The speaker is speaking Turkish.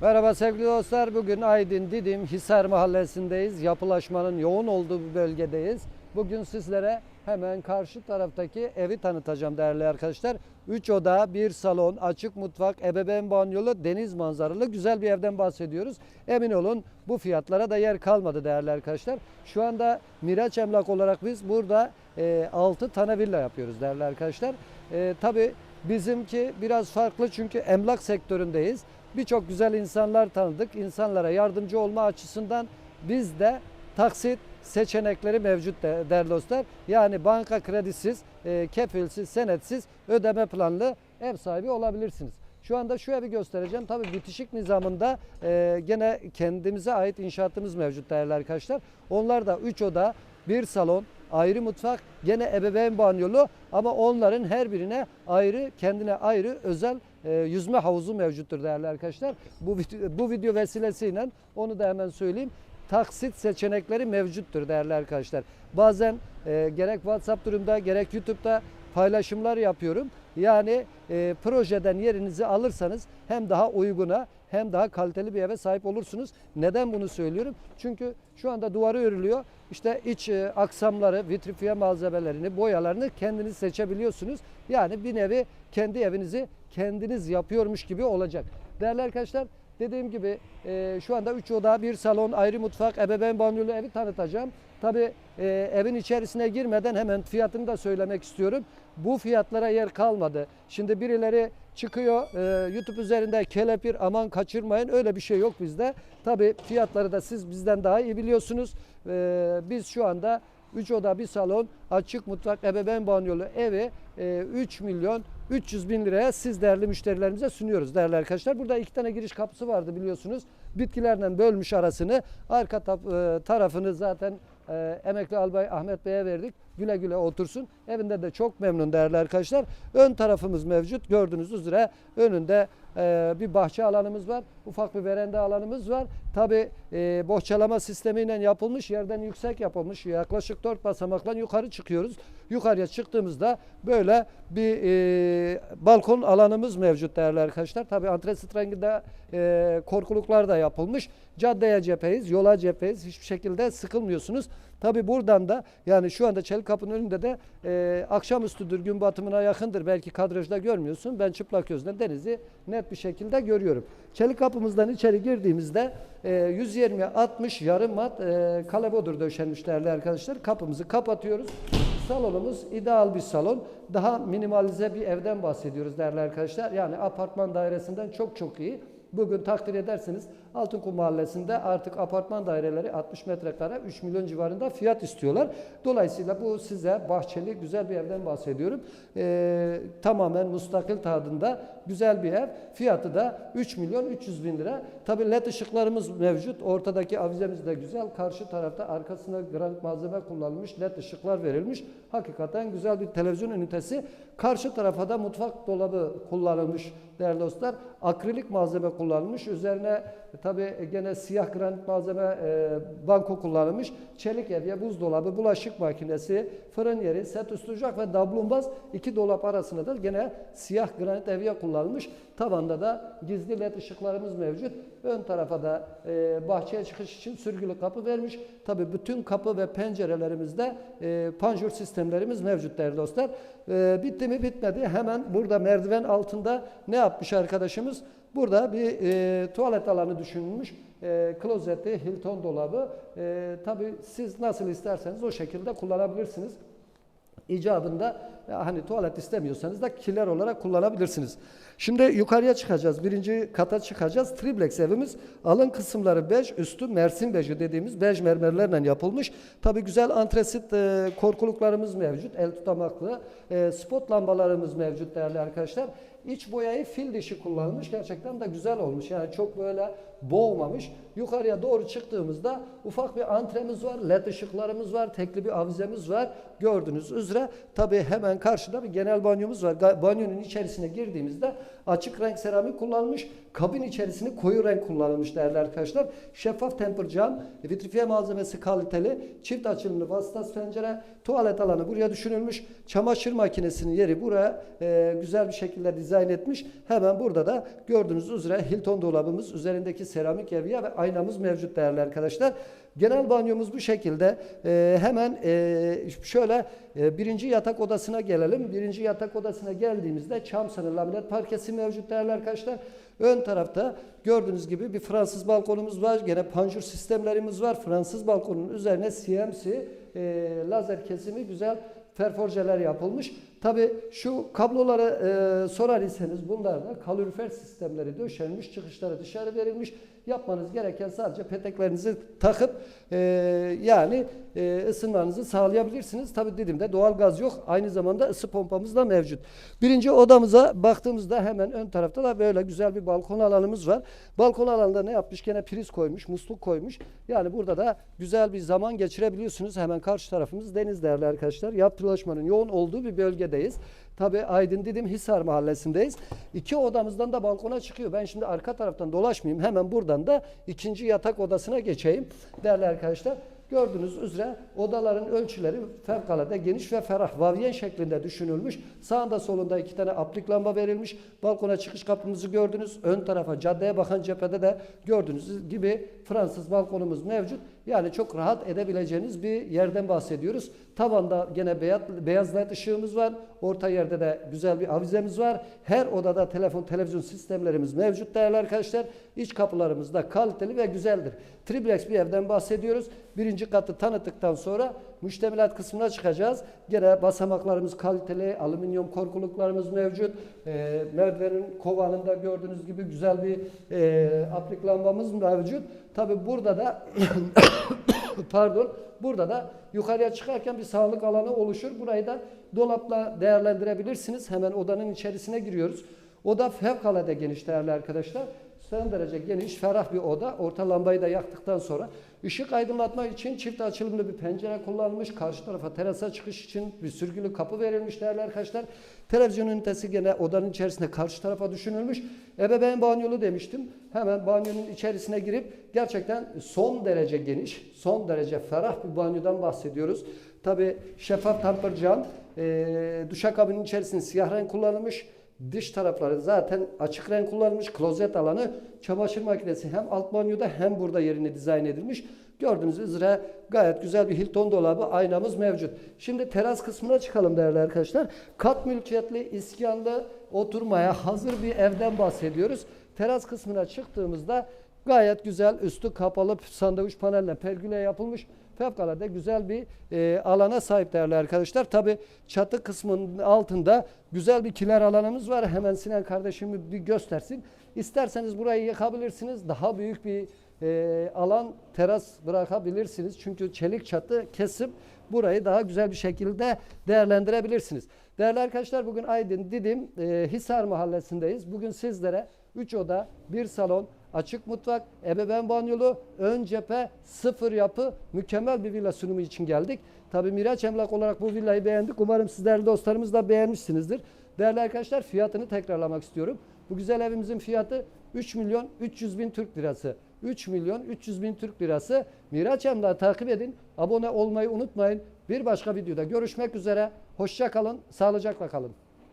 Merhaba sevgili dostlar. Bugün Aydın Didim Hisar Mahallesi'ndeyiz. Yapılaşmanın yoğun olduğu bir bölgedeyiz. Bugün sizlere hemen karşı taraftaki evi tanıtacağım değerli arkadaşlar. 3 oda, 1 salon, açık mutfak, ebeveyn banyolu, deniz manzaralı güzel bir evden bahsediyoruz. Emin olun bu fiyatlara da yer kalmadı değerli arkadaşlar. Şu anda Miraç Emlak olarak biz burada 6 tane villa yapıyoruz değerli arkadaşlar. E, tabii bizimki biraz farklı çünkü emlak sektöründeyiz. Birçok güzel insanlar tanıdık. İnsanlara yardımcı olma açısından biz de taksit seçenekleri mevcut de- değerli dostlar. Yani banka kredisiz, e, kefilsiz, senetsiz ödeme planlı ev sahibi olabilirsiniz. Şu anda şu evi göstereceğim. Tabii bitişik nizamında e, gene kendimize ait inşaatımız mevcut değerli arkadaşlar. Onlar da 3 oda, bir salon, ayrı mutfak, gene ebeveyn banyolu ama onların her birine ayrı, kendine ayrı özel e, yüzme havuzu mevcuttur değerli arkadaşlar. Bu, bu video vesilesiyle onu da hemen söyleyeyim. Taksit seçenekleri mevcuttur değerli arkadaşlar. Bazen e, gerek WhatsApp durumda gerek YouTube'da paylaşımlar yapıyorum. Yani e, projeden yerinizi alırsanız hem daha uyguna hem daha kaliteli bir eve sahip olursunuz. Neden bunu söylüyorum? Çünkü şu anda duvarı örülüyor. İşte iç e, aksamları, vitrifiye malzemelerini, boyalarını kendiniz seçebiliyorsunuz. Yani bir nevi kendi evinizi kendiniz yapıyormuş gibi olacak. Değerli arkadaşlar dediğim gibi e, şu anda 3 oda, bir salon, ayrı mutfak, ebeveyn banyolu evi tanıtacağım. Tabi evin içerisine girmeden hemen fiyatını da söylemek istiyorum. Bu fiyatlara yer kalmadı. Şimdi birileri çıkıyor e, YouTube üzerinde kelepir aman kaçırmayın öyle bir şey yok bizde. Tabi fiyatları da siz bizden daha iyi biliyorsunuz. E, biz şu anda 3 oda bir salon açık mutfak ebeveyn banyolu evi e, 3 milyon 300 bin liraya siz değerli müşterilerimize sunuyoruz değerli arkadaşlar. Burada iki tane giriş kapısı vardı biliyorsunuz. Bitkilerden bölmüş arasını. Arka e, tarafını zaten e, emekli albay Ahmet Bey'e verdik. Güle güle otursun. Evinde de çok memnun değerli arkadaşlar. Ön tarafımız mevcut. Gördüğünüz üzere önünde e, bir bahçe alanımız var. Ufak bir veranda alanımız var. Tabi e, bohçalama sistemiyle yapılmış. Yerden yüksek yapılmış. Yaklaşık 4 basamakla yukarı çıkıyoruz. Yukarıya çıktığımızda böyle bir e, balkon alanımız mevcut değerli arkadaşlar. Tabi antresit renginde e, korkuluklar da yapılmış. Caddeye cepheyiz, yola cepheyiz. Hiçbir şekilde sıkılmıyorsunuz. Tabi buradan da yani şu anda Çelik Kapı'nın önünde de e, akşamüstüdür, gün batımına yakındır. Belki kadrajda görmüyorsun. Ben çıplak gözle denizi net bir şekilde görüyorum. Çelik Kapımızdan içeri girdiğimizde e, 120-60 yarım mat e, kalebodur döşenmiş değerli arkadaşlar. Kapımızı kapatıyoruz. Salonumuz ideal bir salon. Daha minimalize bir evden bahsediyoruz değerli arkadaşlar. Yani apartman dairesinden çok çok iyi. Bugün takdir ederseniz Altınkum Mahallesi'nde artık apartman daireleri 60 metrekare 3 milyon civarında fiyat istiyorlar. Dolayısıyla bu size bahçeli güzel bir evden bahsediyorum. Ee, tamamen mustakil tadında güzel bir ev. Fiyatı da 3 milyon 300 bin lira. Tabi led ışıklarımız mevcut. Ortadaki avizemiz de güzel. Karşı tarafta arkasına granit malzeme kullanılmış. Led ışıklar verilmiş. Hakikaten güzel bir televizyon ünitesi. Karşı tarafa da mutfak dolabı kullanılmış değerli dostlar. Akrilik malzeme kullanılmış. Üzerine tabi gene siyah granit malzeme e, banko kullanılmış. Çelik evye, buzdolabı, bulaşık makinesi, fırın yeri, set üstü ocak ve dablumbaz iki dolap arasında da gene siyah granit evye kullanılmış. Tavanda da gizli led ışıklarımız mevcut. Ön tarafa da e, bahçeye çıkış için sürgülü kapı vermiş. Tabi bütün kapı ve pencerelerimizde e, panjur sistemlerimiz mevcut değerli dostlar. E, bitti mi bitmedi. Hemen burada merdiven altında ne yapmış arkadaşımız? Burada bir e, tuvalet alanı düşünülmüş. E, klozeti, Hilton dolabı. E, Tabi siz nasıl isterseniz o şekilde kullanabilirsiniz. İcabında ya hani tuvalet istemiyorsanız da kiler olarak kullanabilirsiniz. Şimdi yukarıya çıkacağız. Birinci kata çıkacağız. Triplex evimiz alın kısımları bej, üstü mersin beji dediğimiz bej mermerlerle yapılmış. Tabi güzel antresit e, korkuluklarımız mevcut. El tutamaklı. E, spot lambalarımız mevcut değerli arkadaşlar. İç boyayı fil dişi kullanılmış. Gerçekten de güzel olmuş. Yani çok böyle boğmamış. Yukarıya doğru çıktığımızda ufak bir antremiz var, led ışıklarımız var, tekli bir avizemiz var. Gördüğünüz üzere tabii hemen karşıda bir genel banyomuz var. Banyonun içerisine girdiğimizde açık renk seramik kullanılmış. Kabin içerisini koyu renk kullanılmış değerli arkadaşlar. Şeffaf temper cam, vitrifiye malzemesi kaliteli, çift açılımlı vasıtası pencere, tuvalet alanı buraya düşünülmüş. Çamaşır makinesinin yeri buraya e, güzel bir şekilde dizayn etmiş. Hemen burada da gördüğünüz üzere Hilton dolabımız, üzerindeki seramik evye ve aynamız mevcut değerli arkadaşlar. Genel banyomuz bu şekilde. Ee, hemen e, şöyle e, birinci yatak odasına gelelim. Birinci yatak odasına geldiğimizde çam sınır laminat parkesi mevcut değerli arkadaşlar. Ön tarafta gördüğünüz gibi bir Fransız balkonumuz var. Gene panjur sistemlerimiz var. Fransız balkonun üzerine CMC e, lazer kesimi güzel perforjeler yapılmış. Tabi şu kabloları e, sorar iseniz bunlar da kalorifer sistemleri döşenmiş, çıkışları dışarı verilmiş. Yapmanız gereken sadece peteklerinizi takıp e, yani e, ısınmanızı sağlayabilirsiniz. Tabi dedim de doğal gaz yok. Aynı zamanda ısı pompamız da mevcut. Birinci odamıza baktığımızda hemen ön tarafta da böyle güzel bir balkon alanımız var. Balkon alanında ne yapmış? Gene priz koymuş, musluk koymuş. Yani burada da güzel bir zaman geçirebiliyorsunuz. Hemen karşı tarafımız deniz değerli arkadaşlar. Yapılaşmanın yoğun olduğu bir bölgedeyiz. Tabi Aydın Didim Hisar mahallesindeyiz. İki odamızdan da balkona çıkıyor. Ben şimdi arka taraftan dolaşmayayım. Hemen buradan da ikinci yatak odasına geçeyim. Değerli arkadaşlar gördüğünüz üzere odaların ölçüleri fevkalade geniş ve ferah vavyen şeklinde düşünülmüş. Sağında solunda iki tane aplik lamba verilmiş. Balkona çıkış kapımızı gördünüz. Ön tarafa caddeye bakan cephede de gördüğünüz gibi Fransız balkonumuz mevcut. Yani çok rahat edebileceğiniz bir yerden bahsediyoruz. Tavanda gene beyaz, led ışığımız var. Orta yerde de güzel bir avizemiz var. Her odada telefon, televizyon sistemlerimiz mevcut değerli arkadaşlar. İç kapılarımız da kaliteli ve güzeldir. Triplex bir evden bahsediyoruz. Birinci katı tanıttıktan sonra müştemilat kısmına çıkacağız. Gene basamaklarımız kaliteli, alüminyum korkuluklarımız mevcut. E, merdivenin kovanında gördüğünüz gibi güzel bir e, aplik lambamız mevcut. Tabi burada da pardon burada da yukarıya çıkarken bir sağlık alanı oluşur. Burayı da dolapla değerlendirebilirsiniz. Hemen odanın içerisine giriyoruz. Oda fevkalade geniş değerli arkadaşlar. Son derece geniş, ferah bir oda. Orta lambayı da yaktıktan sonra ışık aydınlatma için çift açılımlı bir pencere kullanılmış. Karşı tarafa terasa çıkış için bir sürgülü kapı verilmiş değerli arkadaşlar. Televizyon ünitesi gene odanın içerisinde karşı tarafa düşünülmüş. Ebeveyn banyolu demiştim. Hemen banyonun içerisine girip gerçekten son derece geniş, son derece ferah bir banyodan bahsediyoruz. Tabi şeffaf tamper cam, e, duşakabinin içerisinde siyah renk kullanılmış. Dış tarafları zaten açık renk kullanılmış. Klozet alanı, çamaşır makinesi hem alt banyoda hem burada yerini dizayn edilmiş. Gördüğünüz üzere gayet güzel bir Hilton dolabı aynamız mevcut. Şimdi teras kısmına çıkalım değerli arkadaşlar. Kat mülkiyetli, iskanlı, oturmaya hazır bir evden bahsediyoruz. Teras kısmına çıktığımızda gayet güzel üstü kapalı sandviç panelle pergüle yapılmış. Fevkalade güzel bir e, alana sahip değerli arkadaşlar. Tabi çatı kısmının altında güzel bir kiler alanımız var. Hemen Sinan kardeşimi bir göstersin. İsterseniz burayı yakabilirsiniz. Daha büyük bir e, alan teras bırakabilirsiniz. Çünkü çelik çatı kesip burayı daha güzel bir şekilde değerlendirebilirsiniz. Değerli arkadaşlar bugün Aydın Didim e, Hisar mahallesindeyiz. Bugün sizlere 3 oda, 1 salon, açık mutfak, ebeveyn banyolu, ön cephe, sıfır yapı, mükemmel bir villa sunumu için geldik. Tabii Miraç Emlak olarak bu villayı beğendik. Umarım siz değerli dostlarımız da beğenmişsinizdir. Değerli arkadaşlar fiyatını tekrarlamak istiyorum. Bu güzel evimizin fiyatı 3 milyon 300 bin Türk lirası. 3 milyon 300 bin Türk lirası. Miraç Emlak'ı takip edin. Abone olmayı unutmayın. Bir başka videoda görüşmek üzere. Hoşça kalın. Sağlıcakla kalın.